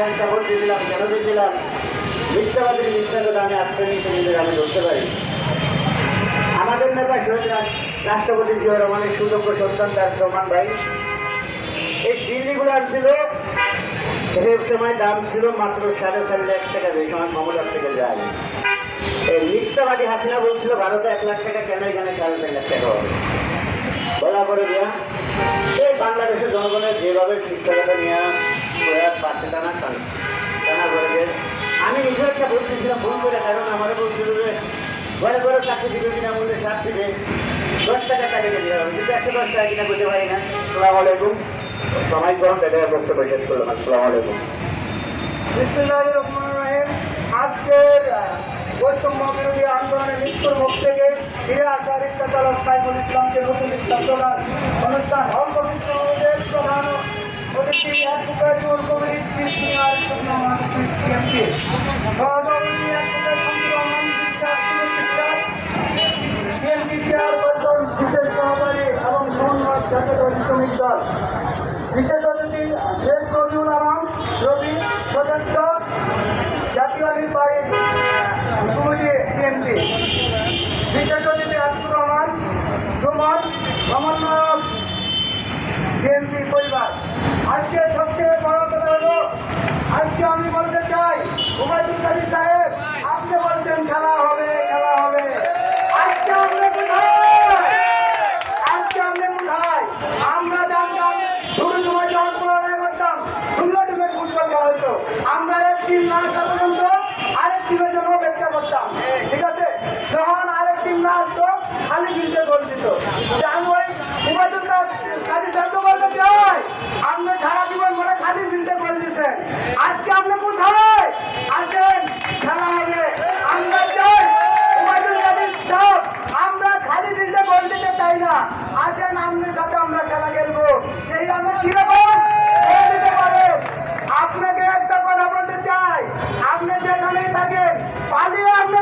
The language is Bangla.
ভোট দিয়েছিলাম কেন দিয়েছিলাম মিথ্যাবাদী মিথ্যাকে আমি আশ্রয় নিয়েছি আমি ধরতে পারি। আমাদের নেতা শহীদ রাস- রাষ্ট্রপতি জিয়া রহমানের সুযোগ্য সন্তান তার প্রমাণ ভাই। এই শিল্ডিগুলো আনছিল, সেই সময় দাম ছিল মাত্র সাড়ে চার লাখ টাকা, যে সময় ক্ষমতার থেকে যায়। এই মিথ্যাবাদী হাসিনা বলছিল, ভারতে এক লাখ টাকা কেন এখানে সাড়ে চার লাখ টাকা বলা করে দিয়া এই বাংলাদেশের জনগণের যেভাবে শিক্ষকতা নিয়ে প্রয়াস পাশে টানা টান, টানা করে আমি নিজে একটা বলতেছিলাম ভুল করে, কারণ আমার বলছিল যে ঘরে ঘরে চাকরি দিবে কিনা, মূল্যে সাত দিবে। দশ টাকা টাকা দিয়ে হবে, কিন্তু একশো দশ টাকা কিনা করতে পারি না। সালাম আলাইকুম। সময় কম, এটা বক্তব্য শেষ করলাম। আসসালামু আলাইকুম। আজকের বৈষম্য বিরোধী মৃত্যুর মুখ থেকে ফিরে আসা রিক্তা চালক সাইফুল ইসলামকে নতুন অনুষ্ঠান হল প্রধান। বিশেষ সমন্বয় অতিথি শেখ রবিউল আলম রবি সদস্য জাতীয় নির্বাহী কমিটি বিএনপি বিশেষ অতিথি আব্দুর রহমান সুমন সমন্বয়ক আজকে সবচেয়ে বড় কথা হলো, আজকে আমি বলতে চাই উবায়দুল কাদির সাহেব, আপনি বলছেন খেলা হবে খেলা হবে। আজকে আমরা কোথায়? আজকে আমরা কোথায়? আমরা জানতাম, শুরু সময় যখন করতাম ষোলো টিমের ফুটবল খেলা আমরা এক টিম না আসা পর্যন্ত আরেক টিমের করতাম। ঠিক আছে? যখন আরেক টিম না আসতো, খালি ফিল্ডে গোল দিত। আমি ওই কাজী আজকে নামের সাথে আমরা খেলা খেলব এই আমরা কীরকম আপনাকে একটা কথা বলতে চাই। আপনি যেখানেই থাকেন, পালিয়ে আপনি